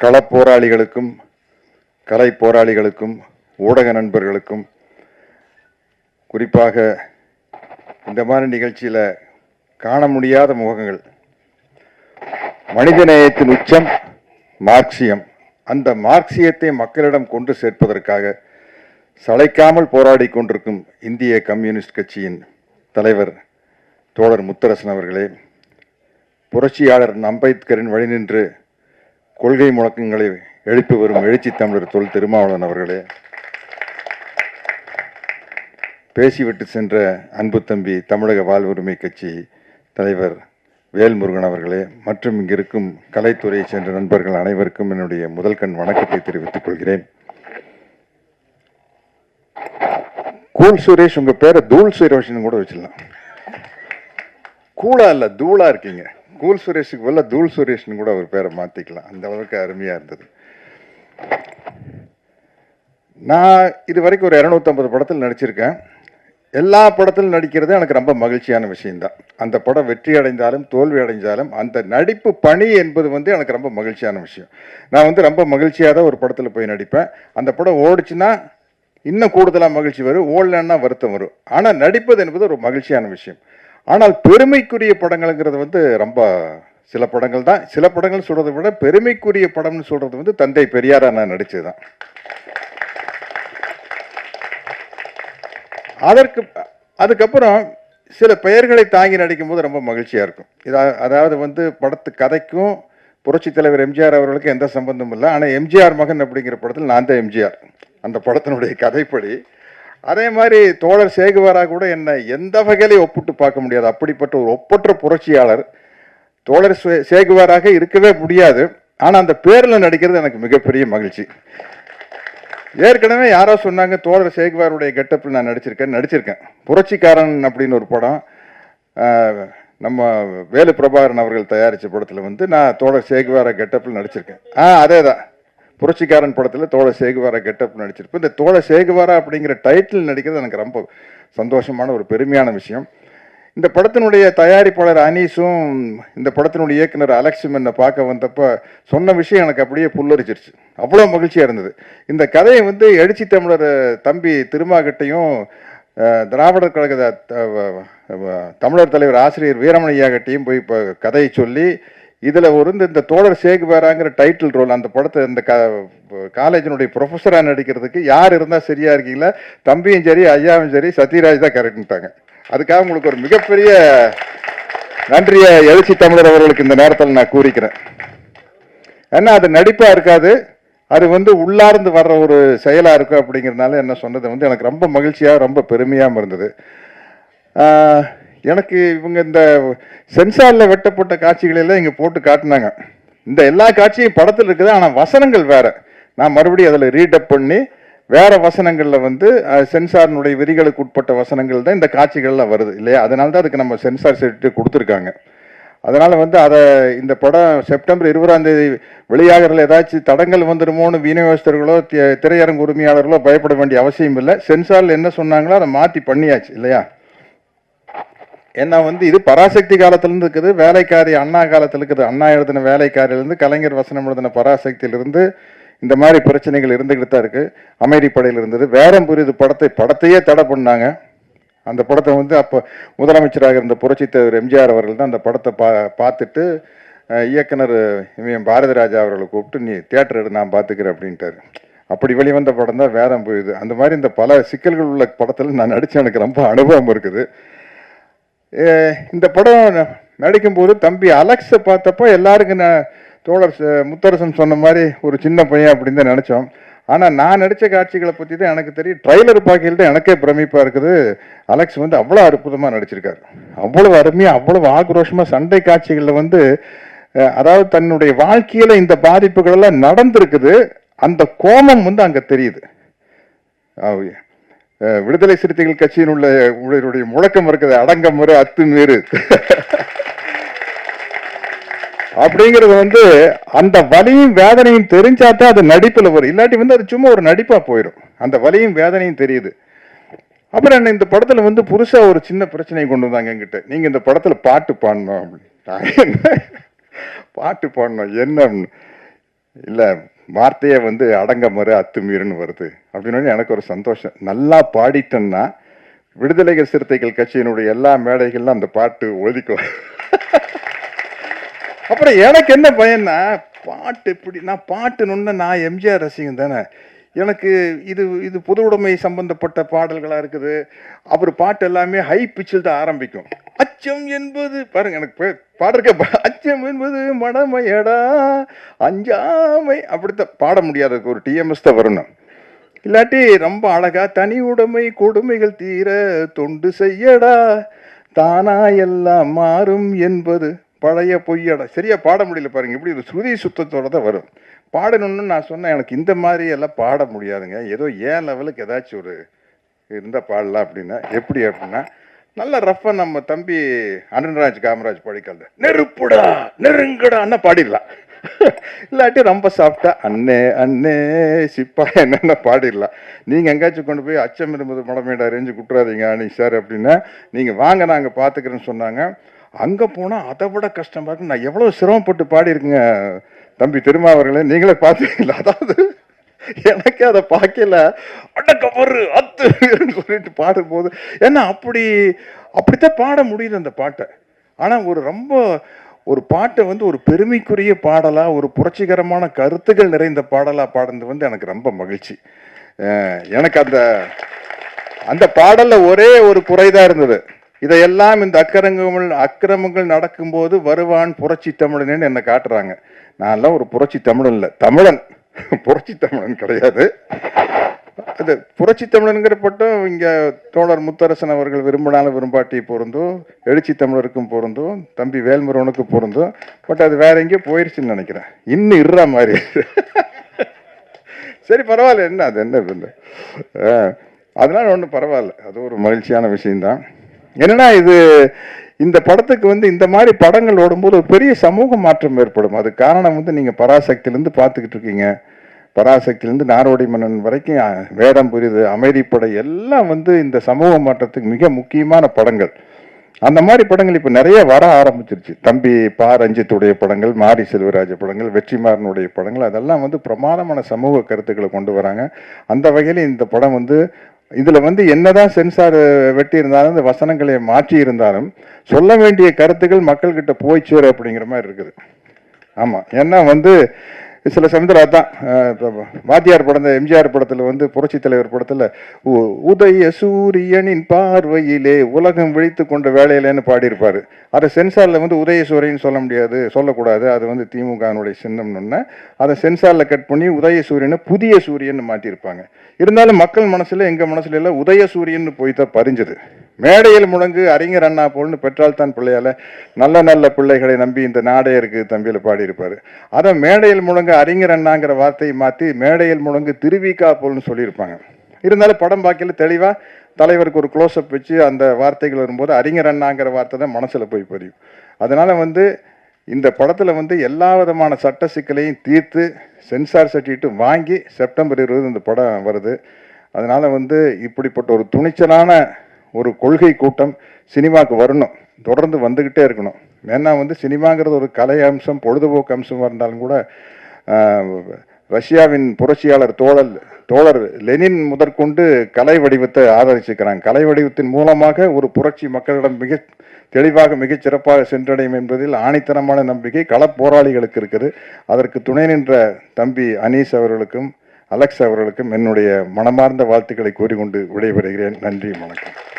களப்போராளிகளுக்கும் கலை போராளிகளுக்கும் ஊடக நண்பர்களுக்கும் குறிப்பாக இந்த மாதிரி நிகழ்ச்சியில் காண முடியாத முகங்கள். மனிதநேயத்தின் உச்சம் மார்க்சியம். அந்த மார்க்சியத்தை மக்களிடம் கொண்டு சேர்ப்பதற்காக சளைக்காமல் போராடி கொண்டிருக்கும் இந்திய கம்யூனிஸ்ட் கட்சியின் தலைவர் தோழர் முத்தரசன் அவர்களே புரட்சியாளர் அம்பேத்கரின் வழி நின்று கொள்கை முழக்கங்களை எழுப்பி வரும் எழுச்சி தமிழர் தொல் திருமாவளவன் அவர்களே. பேசிவிட்டு சென்ற அன்பு தம்பி தமிழக வாழ்வுரிமை கட்சி தலைவர் வேல்முருகன் அவர்களே மற்றும் இங்கிருக்கும் கலைத்துறையைச் சென்ற நண்பர்கள் அனைவருக்கும் என்னுடைய முதல் கண் வணக்கத்தை தெரிவித்துக் கொள்கிறேன். கூல் சுரேஷ் உங்க பேரை தூள் சுரேஷ்னு கூட வச்சிடலாம். கூலா இல்ல தூளா இருக்கீங்க. கூல் சுரேஷுக்கு பதிலாக தூள் சுரேஷ்னு கூட அவர் பேரை மாற்றிக்கலாம் அந்த அளவுக்கு அருமையாக இருந்தது. நான் இது வரைக்கும் ஒரு 250 படத்தில் நடிச்சிருக்கேன். எல்லா படத்திலும் நடிக்கிறது எனக்கு ரொம்ப மகிழ்ச்சியான விஷயந்தான் அந்த படம் வெற்றி அடைந்தாலும் தோல்வி அடைஞ்சாலும் அந்த நடிப்பு பணி என்பது வந்து எனக்கு ரொம்ப மகிழ்ச்சியான விஷயம். நான் வந்து ரொம்ப மகிழ்ச்சியாக தான் ஒரு படத்தில் போய் நடிப்பேன். அந்த படம் ஓடிச்சுன்னா இன்னும் கூடுதலாக மகிழ்ச்சி வரும். ஓடலன்னா வருத்தம் வரும். ஆனால் நடிப்பது என்பது ஒரு மகிழ்ச்சியான விஷயம். ஆனால் பெருமைக்குரிய படங்கள்ங்கிறது வந்து ரொம்ப சில படங்கள் தான். சில படங்கள் சொல்கிறத விட பெருமைக்குரிய படம்னு சொல்கிறது வந்து தந்தை பெரியாரா நான் நடித்தது தான் அதற்கு அதுக்கப்புறம் சில பெயர்களை தாங்கி நடிக்கும்போது ரொம்ப மகிழ்ச்சியாக இருக்கும். இதா அதாவது வந்து படத்து கதைக்கும் புரட்சி தலைவர் எம்ஜிஆர் அவர்களுக்கு எந்த சம்பந்தமும் இல்லை. ஆனால் எம்ஜிஆர் மகன் அப்படிங்கிற படத்தில் நான் தான் எம்ஜிஆர். அந்த படத்தினுடைய கதைப்படி அதே மாதிரி தோழர் சேகுவாரா கூட என்னை எந்த வகையிலையும் ஒப்பிட்டு பார்க்க முடியாது. அப்படிப்பட்ட ஒரு ஒப்பற்ற புரட்சியாளர் தோழர் சே- சேகுவாராக இருக்கவே முடியாது. ஆனால் அந்த பேரில் நடிக்கிறது எனக்கு மிகப்பெரிய மகிழ்ச்சி. ஏற்கனவே யாரோ சொன்னாங்க தோழர் சேகுவாருடைய கெட்டப்பில் நான் நடிச்சிருக்கேன் நடிச்சிருக்கேன். புரட்சிக்காரன் அப்படின்னு ஒரு படம் நம்ம வேலு பிரபாகரன் அவர்கள் தயாரித்த படத்தில் வந்து நான் தோழர் சேகுவார கெட்டப்பில் நடிச்சிருக்கேன். ஆ அதே தான் புரட்சிக்காரன் படத்தில் தோழ சேகுவாரா கெட்டப் நடிச்சிருப்பேன் இந்த தோழ சேகுவாரா அப்படிங்கிற டைட்டில் நடிக்கிறது எனக்கு ரொம்ப சந்தோஷமான ஒரு பெருமையான விஷயம். இந்த படத்தினுடைய தயாரிப்பாளர் அனீஸும் இந்த படத்தினுடைய இயக்குனர் அலெக்ஸும் என்னை பார்க்க வந்தப்போ சொன்ன விஷயம் எனக்கு அப்படியே புல்லரிச்சிருச்சு. அவ்வளோ மகிழ்ச்சியாக இருந்தது. இந்த கதையை வந்து எழுச்சி தமிழர் தம்பி திருமாகட்டையும் திராவிடர் கழக தமிழர் தலைவர் ஆசிரியர் வீரமணியாகட்டையும் போய் இப்போ கதையை சொல்லி இதில் ஒரு இந்த- தோழர் சேகு பேராங்கிற டைட்டில் ரோல் அந்த படத்தை இந்த க காலேஜினுடைய ப்ரொஃபஸராக நடிக்கிறதுக்கு யார் இருந்தால் சரியாக இருக்கீங்களா? தம்பியும் சரி ஐயாவும் சரி சத்யராஜ் தான் கரெக்டுட்டாங்க அதுக்காக உங்களுக்கு ஒரு மிகப்பெரிய நன்றியை எழுச்சி தமிழர் அவர்களுக்கு இந்த நேரத்தில் நான் கூறிக்கிறேன். ஏன்னா அது நடிப்பாக இருக்காது. அது வந்து உள்ளார்ந்து வர்ற ஒரு செயலாக இருக்கும் அப்படிங்கிறதுனால என்ன சொன்னது வந்து எனக்கு ரொம்ப மகிழ்ச்சியாக ரொம்ப பெருமையாகவும் இருந்தது. எனக்கு இவங்க இந்த சென்சாரில் வெட்டப்பட்ட காட்சிகளெல்லாம் இங்கே போட்டு காட்டினாங்க. இந்த எல்லா காட்சியும் படத்தில் இருக்குது ஆனால் வசனங்கள் வேறு. நான் மறுபடியும் அதில் ரீடப் பண்ணி வேறு வசனங்களில் வந்து சென்சாரினுடைய விதிகளுக்கு உட்பட்ட வசனங்கள் தான் இந்த காட்சிகள்லாம் வருது இல்லையா? அதனால தான் அதுக்கு நம்ம சென்சார் சர்டிஃபிகேட் கொடுத்துருக்காங்க. அதனால் வந்து அதை இந்த படம் செப்டம்பர் இருபதாம் தேதி வெளியாகிறதுல ஏதாச்சும் தடங்கள் வந்துடுமோன்னு விநியோகஸ்தர்களோ திரையரங்கு உரிமையாளர்களோ பயப்பட வேண்டிய அவசியம் இல்லை. சென்சாரில் என்ன சொன்னாங்களோ அதை மாற்றி பண்ணியாச்சு இல்லையா? ஏன்னா வந்து இது பராசக்தி காலத்திலிருந்து இருக்குது வேலைக்காரி அண்ணா காலத்தில் இருக்குது. அண்ணா எழுதின வேலைக்காரிலிருந்து கலைஞர் வசனம் எழுதின பராசக்தியிலிருந்து இந்த மாதிரி பிரச்சனைகள் இருந்துக்கிட்டு தான் இருக்கு. அமைதிப்படையில் இருந்தது. வேறம் புரியுது படத்தை படத்தையே தடை பண்ணாங்க. அந்த படத்தை வந்து அப்போ முதலமைச்சராக இருந்த புரட்சித்தவர் எம்ஜிஆர் அவர்கள் தான் அந்த படத்தை பா பார்த்துட்டு இயக்குனர் பாரதி ராஜா அவர்களை கூப்பிட்டு நீ தேட்டர் எடு நான் பார்த்துக்கிறேன் அப்படின்ட்டாரு. அப்படி வெளிவந்த படம் தான் வேதம் புரியுது. அந்த மாதிரி இந்த பல சிக்கல்கள் உள்ள படத்தில் நான் நடிச்ச எனக்கு ரொம்ப அனுபவம் இருக்குது. இந்த படம் ந- நடிக்கும்போது தம்பி அலெக்ஸை பார்த்தப்போ எல்லாருக்கும் நான் தோழர் முத்தரசன் சொன்ன மாதிரி ஒரு சின்ன பையன் அப்படின்னு தான் நினச்சோம். ஆனால் நான் நடித்த காட்சிகளை பற்றி தான் எனக்கு தெரியும். ட்ரைலர் பார்க்கையில் தான் எனக்கே பிரமிப்பாக இருக்குது. அலெக்ஸ் வந்து அவ்வளோ அற்புதமாக நடிச்சிருக்காரு. அவ்வளோ அருமையாக அவ்வளோ ஆக்ரோஷமாக சண்டை காட்சிகளில் வந்து அதாவது தன்னுடைய வாழ்க்கையில் இந்த பாதிப்புகள் எல்லாம் நடந்திருக்குது. அந்த கோபம் வந்து அங்கே தெரியுது. ஆ, விடுதலை சிறுத்தைகள் கட்சியின் உள்ள உங்களுடைய முழக்கம் இருக்குது அடங்க முறை அத்து மீறு. அப்படிங்கிறது வந்து அந்த வலியும் வேதனையும் தெரிஞ்சாதான் அது நடிப்பில் வரும். இல்லாட்டி வந்து அது சும்மா ஒரு நடிப்பாக போயிடும். அந்த வலியும் வேதனையும் தெரியுது. அப்புறம் என்ன இந்த படத்தில் வந்து புதுசாக ஒரு சின்ன பிரச்சனையை கொண்டு வந்தாங்க என்கிட்ட. நீங்கள் இந்த படத்தில் பாட்டு பாடணும் அப்படின்னு. பாட்டு பாடணும் என்ன இல்லை வார்த்தையை வந்து அடங்க மறு அத்துமீறுன்னு வருது. அப்படின்னு எனக்கு ஒரு சந்தோஷம். நல்லா பாடிட்டேன்னா விடுதலைகள் சிறுத்தைகள் கட்சியினுடைய எல்லா மேடைகள்லாம் அந்த பாட்டு ஒதுக்கும் அப்புறம் எனக்கு என்ன பயன்னா பாட்டு இப்படி நான் பாட்டுன்னு நான் எம்ஜிஆர் ரசிகன் தானே. எனக்கு இது இது பொது உடைமை சம்பந்தப்பட்ட பாடல்களாக இருக்குது. அப்புறம் பாட்டு எல்லாமே ஹை பிச்சில் தான் ஆரம்பிக்கும். அச்சம் என்பது பாருங்க எனக்கு பாடுறக்க அச்சம் என்பது மடமையடா அஞ்சாமை. அப்படித்தான் பாட முடியாததுக்கு ஒரு டிஎம்எஸ் தான் வரணும். இல்லாட்டி ரொம்ப அழகா தனி உடைமை கொடுமைகள் தீர தொண்டு செய்யடா. தானா எல்லாம் மாறும் என்பது பழைய பொய்யடா. சரியா பாட முடியல பாருங்க. இப்படி ஒரு ஸ்ருதி சுத்தத்தோட தான் வரும். பாடணும்னு நான் சொன்னேன். எனக்கு இந்த மாதிரி எல்லாம் பாட முடியாதுங்க. ஏதோ ஏன் லெவலுக்கு ஏதாச்சும் ஒரு இருந்தால் பாடலாம் அப்படின்னா எப்படி அப்படின்னா நல்ல ரஃபா நம்ம தம்பி அருண்ராஜ் காமராஜ் படிக்கல நெருப்புடா நெருங்குடான்னா பாடிடலாம். இல்லாட்டி ரொம்ப சாப்பிட்டா அண்ணே அண்ணே சிப்பா என்னென்ன பாடிடலாம். நீங்கள் எங்கேயாச்சும் கொண்டு போய் அச்சம் இருந்தது மடமேடா ரேஞ்சு குட்டுறாதீங்க அணி சார் அப்படின்னா நீங்கள் வாங்க நாங்கள் பார்த்துக்கிறேன்னு சொன்னாங்க. அங்கே போனால் அதை விட கஷ்டமாக இருக்கு நான் எவ்வளோ சிரமப்பட்டு பாடியிருக்கேங்க தம்பி திருமாவர்களே நீங்களே பார்த்தீங்களா அதாவது எனக்கு அதை பார்க்கல. அடக்கமரு பொறு அத்து சொல்லிட்டு பாடும்போது ஏன்னா அப்படி அப்படித்தான் பாட முடியுது அந்த பாட்டை. ஆனால் ஒரு ரொம்ப ஒரு பாட்டை வந்து ஒரு பெருமைக்குரிய பாடலா ஒரு புரட்சிகரமான கருத்துக்கள் நிறைந்த பாடலா பாடுறது வந்து எனக்கு ரொம்ப மகிழ்ச்சி. எனக்கு அந்த அந்த பாடல்ல ஒரே ஒரு குறைதான் இருந்தது. இதையெல்லாம் இந்த அக்கிரமங்கள் அக்கிரமங்கள் நடக்கும்போது வருவான் புரட்சி தமிழன் என்னை காட்டுறாங்க. நான்லாம் ஒரு புரட்சி தமிழன் இல்லை தமிழன். புரட்சி தமிழன் கிடையாது. அது புரட்சி தமிழனுங்கிற பட்டம் இங்கே தோழர் முத்தரசன் அவர்கள் விரும்பினாலும் விரும்பாட்டி பொருந்தும் எழுச்சி தமிழருக்கும் பொருந்தும் தம்பி வேல்முருகனுக்கு பொருந்தும். பட் அது வேற எங்கேயோ போயிடுச்சுன்னு நினைக்கிறேன். இன்னும் இருற மாதிரி. சரி பரவாயில்ல. என்ன அது என்ன அதனால ஒன்றும் பரவாயில்ல. அது ஒரு மகிழ்ச்சியான விஷயம்தான். என்னன்னா இது இந்த படத்துக்கு வந்து இந்த மாதிரி படங்கள் ஓடும்போது ஒரு பெரிய சமூக மாற்றம் ஏற்படும். அது காரணம் வந்து நீங்கள் பராசக்தியிலேருந்து பார்த்துக்கிட்டு இருக்கீங்க. பராசக்தியிலேருந்து நாரோடி மன்னன் வரைக்கும் வேடம் புரியுது அமைதிப்படை எல்லாம் வந்து இந்த சமூக மாற்றத்துக்கு மிக முக்கியமான படங்கள். அந்த மாதிரி படங்கள் இப்போ நிறைய வர ஆரம்பிச்சிருச்சு. தம்பி பா ரஞ்சித்துடைய படங்கள் மாரி செல்வராஜ படங்கள் வெற்றிமாறனுடைய படங்கள் அதெல்லாம் வந்து பிரமாதமான சமூக கருத்துக்களை கொண்டு வராங்க. அந்த வகையில் இந்த படம் வந்து இதில் வந்து என்னதான் சென்சார் வெட்டி இருந்தாலும் இந்த வசனங்களை மாற்றி இருந்தாலும் சொல்ல வேண்டிய கருத்துக்கள் மக்கள்கிட்ட போய் சேரு அப்படிங்கிற மாதிரி இருக்குது. ஆமாம் ஏன்னா வந்து சில சமயத்தில் அதுதான் இப்போ வாத்தியார் படம் எம்ஜிஆர் படத்தில் வந்து புரட்சி தலைவர் படத்தில் உதய சூரியனின் பார்வையிலே உலகம் விழித்து கொண்ட வேலையிலேன்னு பாடியிருப்பார். அதை சென்சாரில் வந்து உதய சூரியன் சொல்ல முடியாது சொல்லக்கூடாது. அது வந்து திமுகனுடைய சின்னம்னு அதை சென்சாரில் கட் பண்ணி உதய சூரியனை புதிய சூரியன் மாற்றிருப்பாங்க இருந்தாலும் மக்கள் மனசில் எங்கள் மனசுல எல்லாம் உதய சூரியன் போய் தான் பறிஞ்சது மேடையில் முழங்கு அறிஞர் அண்ணா போல்னு பெற்றால் தான் பிள்ளையால நல்ல நல்ல பிள்ளைகளை நம்பி இந்த நாடே இருக்கு தம்பியில் பாடியிருப்பாரு. அதை மேடையில் முழங்கு அறிஞர் அண்ணாங்கிற வார்த்தையை மாற்றி மேடையில் முழங்கு திருவிக்கா போல்னு சொல்லியிருப்பாங்க. இருந்தாலும் படம் பார்க்கல தெளிவாக தலைவருக்கு ஒரு க்ளோஸ்அப் வச்சு அந்த வார்த்தைகள் வரும்போது அறிஞர் அண்ணாங்கிற வார்த்தை தான் மனசில் போய் பதியும். அதனால் வந்து இந்த படத்தில் வந்து எல்லா விதமான சட்ட சிக்கலையும் தீர்த்து சென்சார் சர்டிஃபிகேட் வாங்கி செப்டம்பர் இருபது இந்த படம் வருது. அதனால் வந்து இப்படிப்பட்ட ஒரு துணிச்சலான ஒரு கொள்கை கூட்டம் சினிமாவுக்கு வரணும் தொடர்ந்து வந்துக்கிட்டே இருக்கணும். ஏன்னா வந்து சினிமாங்கிறது ஒரு கலை அம்சம் பொழுதுபோக்கு அம்சமாக இருந்தாலும் கூட ரஷ்யாவின் புரட்சியாளர் தோழர் தோழர் லெனின் முதற்கொண்டு கலை வடிவத்தை ஆதரிச்சிருக்கிறாங்க. கலை வடிவத்தின் மூலமாக ஒரு புரட்சி மக்களிடம் மிக தெளிவாக மிகச் சிறப்பாக சென்றடையும் என்பதில் ஆணித்தனமான நம்பிக்கை களப் போராளிகளுக்கு இருக்குது. அதற்கு துணை நின்ற தம்பி அனீஸ் அவர்களுக்கும் அலெக்ஸ் அவர்களுக்கும் என்னுடைய மனமார்ந்த வாழ்த்துக்களை கூறிக்கொண்டு விடைபெறுகிறேன். நன்றி வணக்கம்.